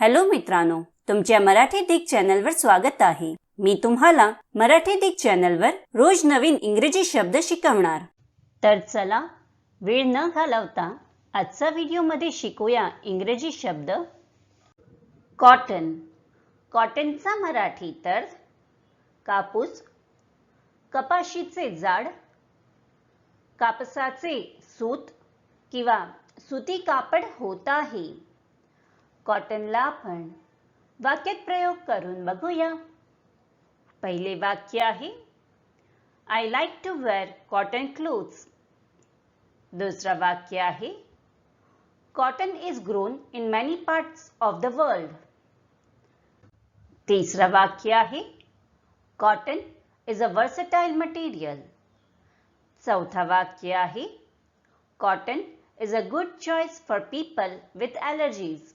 Hello मित्रांनो तुमच्या मराठी दिग चॅनलवर स्वागत आहे. मी तुम्हाला मराठी दिग चॅनलवर रोज नवीन इंग्रजी शब्द शिकवणार. तर चला वेळ न घालवता आजचा व्हिडिओमध्ये शिकूया इंग्रजी शब्द. कॉटन कॉटनचा मराठी तर कापूस कपाशीचे जाड कापसाचे सूत किंवा सुती कापड होत आहे. कॉटनला आपण वाक्यात प्रयोग करून बघूया. पहिले वाक्य आहे I like to wear cotton clothes दुसरं वाक्य आहे cotton is grown in many parts of the world तीसरा वाक्य आहे cotton is a versatile material चौथा वाक्य आहे cotton is a good choice for people with allergies